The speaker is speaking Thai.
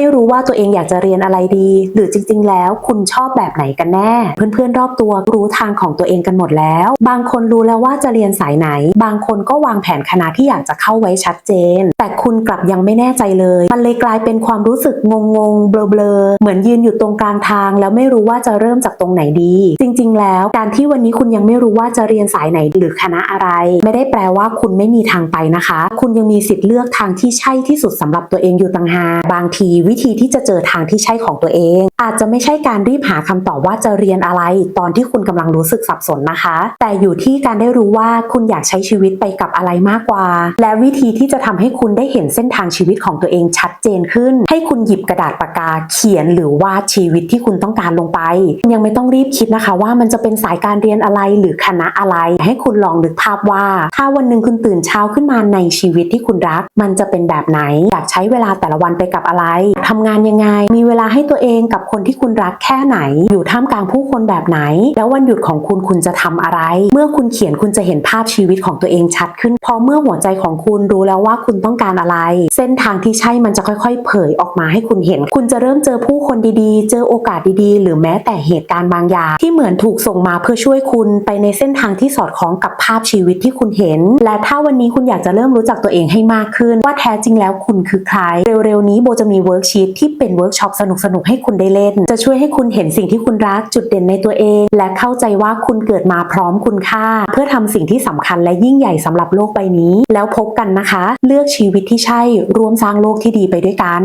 ไม่รู้ ว่าตัวเองอยากจะเรียนอะไรดี หรือจริง ๆ แล้วคุณชอบแบบไหนกันแน่ เพื่อนๆรอบตัวรู้ทางของตัวเองกันหมดแล้ว บางคนรู้แล้วว่าจะเรียนสายไหน บางคนก็วางแผนคณะที่อยากจะเข้าไว้ชัดเจน แต่คุณกลับยังไม่แน่ใจเลย มันเลยกลายเป็นความรู้สึกงงๆเบลอๆเหมือนยืนอยู่ตรงกลางทาง แล้วไม่รู้ว่าจะเริ่มจากตรงไหนดี จริง ๆ แล้วการที่วันนี้คุณยังไม่รู้ว่าจะเรียนสายไหนหรือคณะอะไร ไม่ได้แปลว่าคุณไม่มีทางไปนะคะ คุณยังมีสิทธิ์เลือกทางที่ใช่ที่สุดสำหรับตัวเองอยู่ต่างหากบางทีวิธีที่จะเจอทางที่ใช่ของตัวเอง อาจจะไม่ใช่การรีบหาคำตอบว่าจะเรียนอะไร ตอนที่คุณกำลังรู้สึกสับสนนะคะ แต่อยู่ที่การได้รู้ว่าคุณอยากใช้ชีวิตไปกับอะไรมากกว่า และวิธีที่จะทำให้คุณได้เห็นเส้นทางชีวิตของตัวเองชัดเจนขึ้น ให้คุณหยิบกระดาษปากกาเขียนหรือวาดชีวิตที่คุณต้องการลงไป ยังไม่ต้องรีบคิดนะคะว่ามันจะเป็นสายการเรียนอะไรหรือคณะอะไร ให้คุณลองนึกภาพว่า ถ้าวันหนึ่งคุณตื่นเช้าขึ้นมาในชีวิตที่คุณรัก มันจะเป็นแบบไหนอยากใช้เวลาแต่ละวันไปกับอะไรทำงานยังไง มีเวลาให้ตัวเองกับคนที่คุณรักแค่ไหน อยู่ท่ามกลางผู้คนแบบไหน แล้ววันหยุดของคุณคุณจะทำอะไร เมื่อคุณเขียนคุณจะเห็นภาพชีวิตของตัวเองชัดขึ้น พอเมื่อหัวใจของคุณรู้แล้วว่าคุณต้องการอะไร เส้นทางที่ใช่มันจะค่อยๆ เผยออกมาให้คุณเห็น คุณจะเริ่มเจอผู้คนดีๆ เจอโอกาสดีๆ หรือแม้แต่เหตุการณ์บางอย่างที่เหมือนถูกส่งมาเพื่อช่วยคุณไปในเส้นทางที่สอดคล้องกับภาพชีวิตที่คุณเห็น และถ้าวันนี้คุณอยากจะเริ่มรู้จักตัวเองให้มากขึ้น ว่าแท้จริงแล้วคุณคือใคร เร็วๆนี้โบจะมีเวิร์กชีตที่เป็นเวิร์กช็อปสนุกๆให้คุณได้เล่น จะช่วยให้คุณเห็นสิ่งที่คุณรักจุดเด่นในตัวเอง และเข้าใจว่าคุณเกิดมาพร้อมคุณค่า เพื่อทำสิ่งที่สำคัญและยิ่งใหญ่สำหรับโลกใบนี้ แล้วพบกันนะคะ เลือกชีวิตที่ใช่ร่วมสร้างโลกที่ดีไปด้วยกัน